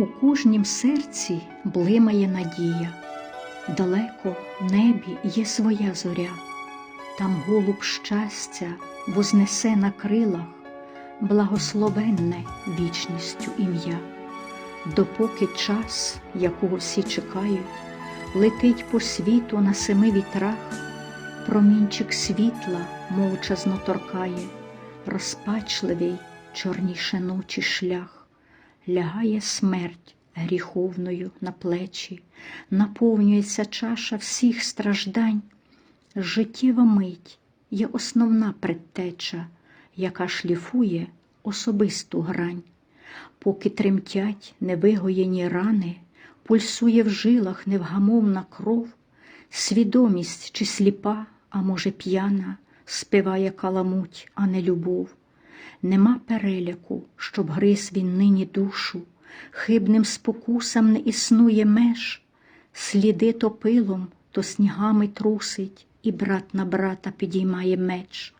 У кожнім серці блимає надія, далеко в небі є своя зоря, там голуб щастя вознесе на крилах благословенне вічністю ім'я, допоки час, якого всі чекають, летить по світу на семи вітрах, промінчик світла мовчазно торкає, розпачливий чорніше ночі шлях, лягає смерть гріховною на плечі, наповнюється чаша всіх страждань. Життєва мить є основна предтеча, яка шліфує особисту грань. Поки тремтять невигоєні рани, пульсує в жилах невгамовна кров, свідомість чи сліпа, а може п'яна, спиває каламуть, а не любов. Нема переляку, щоб гриз він нині душу, хибним спокусам не існує меж, сліди то пилом, то снігами трусить, і брат на брата підіймає меч.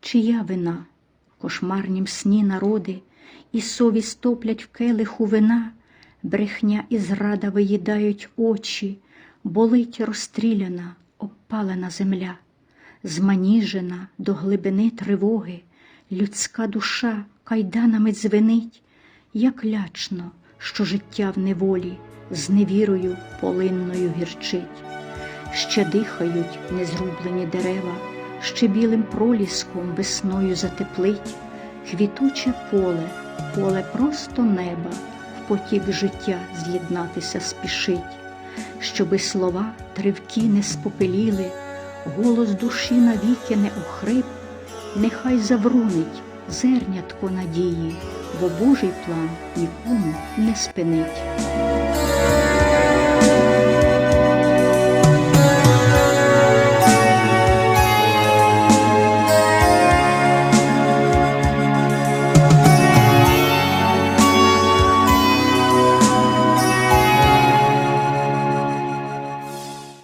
Чия вина, кошмарнім сні народи, і совість топлять в келиху вина, брехня і зрада виїдають очі, болить розстріляна, обпалена земля, зманіжена до глибини тривоги, людська душа кайданами дзвенить, як лячно, що життя в неволі з невірою полинною гірчить. Ще дихають незрублені дерева, ще білим проліском весною затеплить, квітуче поле, поле просто неба, в потік життя з'єднатися спішить, щоби слова тривкі не спопеліли, голос душі навіки не охрип, нехай заврунить зернятко надії, бо Божий план нікому не спинить.